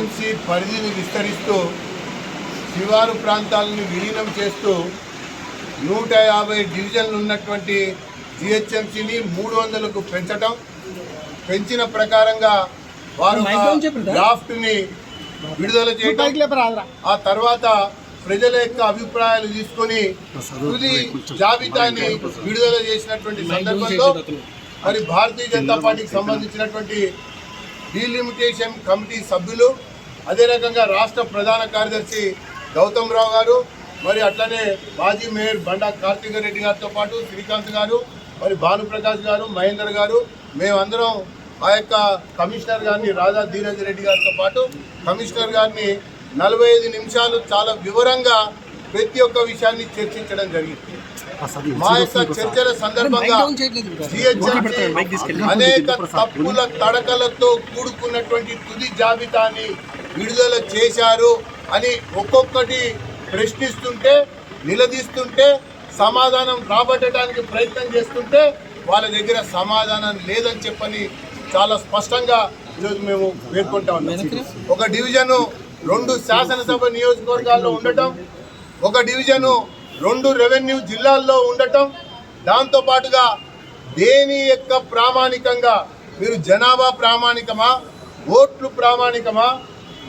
GHMC పరిధిని విస్తరిస్తూ శివారు ప్రాంతాలను విలీనం చేస్తూ నూట యాభై డివిజన్లు ఉన్నటువంటి జిహెచ్ఎంసీని మూడు వందలకు పెంచటం పెంచిన ప్రకారంగా వారు డ్రాఫ్ట్ని విడుదల చేయడం ఆ తర్వాత ప్రజల యొక్క అభిప్రాయాలు తీసుకొని తుది జాబితాని విడుదల చేసినటువంటి సందర్భంలో మరి భారతీయ జనతా పార్టీకి సంబంధించినటువంటి డీలిమిటేషన్ కమిటీ సభ్యులు అదే రకంగా రాష్ట్ర ప్రధాన కార్యదర్శి గౌతమ్ రావు గారు మరి అట్లనే మాజీ మేయర్ బండా కార్తీక రెడ్డి గారితో పాటు శ్రీకాంత్ గారు మరి భానుప్రకాష్ గారు మహేందర్ గారు మేమందరం ఆ యొక్క కమిషనర్ గారిని రాజా ధీరజ్ రెడ్డి గారితో పాటు కమిషనర్ గారిని నలభై ఐదు నిమిషాలు చాలా వివరంగా ప్రతి ఒక్క విషయాన్ని చర్చించడం జరిగింది. మా యొక్క చర్చల సందర్భంగా అనేక తప్పుల తడకలతో కూడుకున్నటువంటి తుది జాబితాని విడుదల చేశారు అని ఒక్కొక్కటి ప్రశ్నిస్తుంటే నిలదీస్తుంటే సమాధానం రాబట్టడానికి ప్రయత్నం చేస్తుంటే వాళ్ళ దగ్గర సమాధానం లేదని చెప్పని చాలా స్పష్టంగా ఈరోజు మేము పేర్కొంటా ఉన్నాం. ఒక డివిజను రెండు శాసనసభ నియోజకవర్గాల్లో ఉండటం ఒక డివిజను రెండు రెవెన్యూ జిల్లాల్లో ఉండటం దాంతో పాటుగా దేని యొక్క ప్రామాణికంగా మీరు జనాభా ప్రామాణికమా ఓట్లు ప్రామాణికమా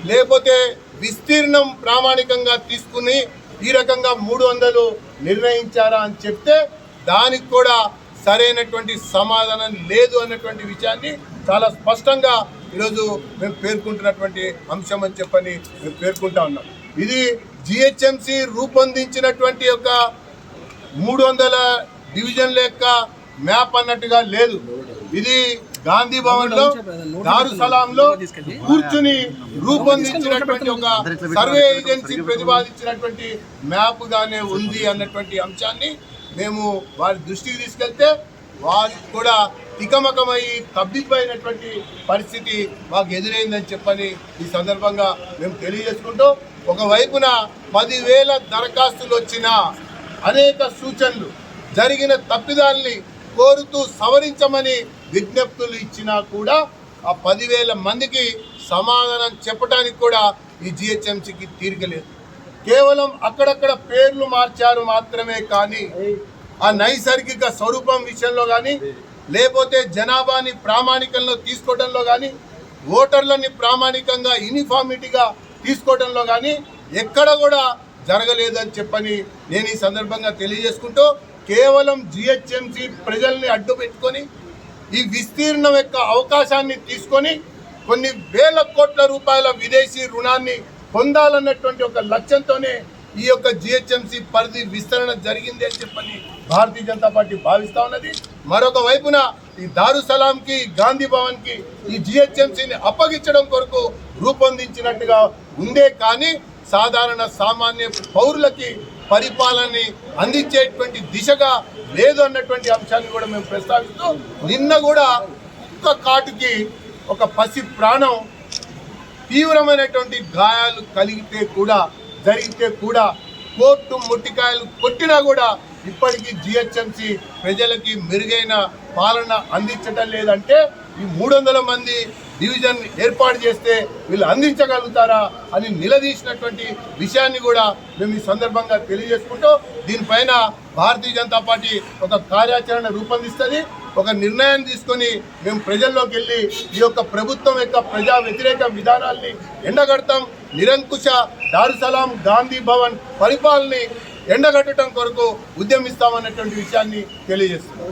లేకపోతే విస్తీర్ణం ప్రామాణికంగా తీసుకుని ఈ రకంగా మూడు వందలు నిర్ణయించారా అని చెప్తే దానికి కూడా సరైనటువంటి సమాధానం లేదు అన్నటువంటి విషయాన్ని చాలా స్పష్టంగా ఈరోజు మేము పేర్కొంటున్నటువంటి అంశం అని చెప్పని మేము పేర్కొంటా ఉన్నాం. ఇది జిహెచ్ఎంసి రూపొందించినటువంటి యొక్క మూడు వందల డివిజన్ల యొక్క మ్యాప్ అన్నట్టుగా లేదు. ఇది గాంధీ భవన్లో దారు సలాంలో కూర్చుని రూపొందించినటువంటి ఒక సర్వే ఏజెన్సీ ప్రతిపాదించినటువంటి మ్యాప్ గానే ఉంది అన్నటువంటి అంశాన్ని మేము వారి దృష్టికి తీసుకెళ్తే వారికి కూడా తికమకమై తబ్బిపోయినటువంటి పరిస్థితి మాకు ఎదురైందని చెప్పని ఈ సందర్భంగా మేము తెలియజేసుకుంటూ ఒకవైపున పదివేల దరఖాస్తులు వచ్చినా అనేక సూచనలు జరిగిన తప్పిదాల్ని కోరుతూ సవరించమని విజ్ఞప్తులు ఇచ్చినా కూడా ఆ పదివేల మందికి సమాధానం చెప్పడానికి కూడా ఈ జిహెచ్ఎంసీకి తీరికలేదు కేవలం అక్కడక్కడ పేర్లు మార్చారు మాత్రమే కానీ ఆ నైసర్గిక స్వరూపం విషయంలో కానీ లేకపోతే జనాభాని ప్రామాణికంలో తీసుకోవడంలో కానీ ఓటర్లని ప్రామాణికంగా యూనిఫార్మిటీగా తీసుకోవడంలో కానీ ఎక్కడ కూడా జరగలేదని చెప్పని నేను ఈ సందర్భంగా తెలియజేసుకుంటూ కేవలం జిహెచ్ఎంసి ప్రజల్ని అడ్డు పెట్టుకొని ఈ విస్తీర్ణం యొక్క అవకాశాన్ని తీసుకొని కొన్ని వేల కోట్ల రూపాయల విదేశీ రుణాన్ని పొందాలన్నటువంటి ఒక లక్ష్యంతోనే ఈ యొక్క జిహెచ్ఎంసి పరిధి విస్తరణ జరిగింది అని చెప్పని భారతీయ జనతా పార్టీ భావిస్తూ ఉన్నది. మరొక వైపున ఈ దారుసలాంకి గాంధీ భవన్కి ఈ జిహెచ్ఎంసీని అప్పగించడం కొరకు రూపొందించినట్టుగా ఉందే కానీ సాధారణ సామాన్య పౌరులకి పరిపాలనని అందించేటువంటి దిశగా లేదు అన్నటువంటి అంశాన్ని కూడా మేము ప్రస్తావిస్తూ నిన్న కూడా ఒక్క కాటుకి ఒక పసి ప్రాణం తీవ్రమైనటువంటి గాయాలు కలిగితే కూడా జరిగితే కూడా కోర్టు ముట్టికాయలు కొట్టినా కూడా ఇప్పటికీ జిహెచ్ఎంసి ప్రజలకి మెరుగైన పాలన అందించటం లేదంటే ఈ మూడు మంది డివిజన్ ఏర్పాటు చేస్తే వీళ్ళు అందించగలుగుతారా అని నిలదీసినటువంటి విషయాన్ని కూడా మేము ఈ సందర్భంగా తెలియజేసుకుంటూ దీనిపైన భారతీయ జనతా పార్టీ ఒక కార్యాచరణ రూపొందిస్తుంది. ఒక నిర్ణయాన్ని తీసుకొని మేము ప్రజల్లోకి వెళ్ళి ఈ యొక్క ప్రభుత్వం యొక్క ప్రజా వ్యతిరేక విధానాల్ని ఎండగడతాం. నిరంకుశ దారుసలాం గాంధీ భవన్ పరిపాలనని ఎండగట్టడం కొరకు ఉద్యమిస్తామన్నటువంటి విషయాన్ని తెలియజేస్తున్నాం.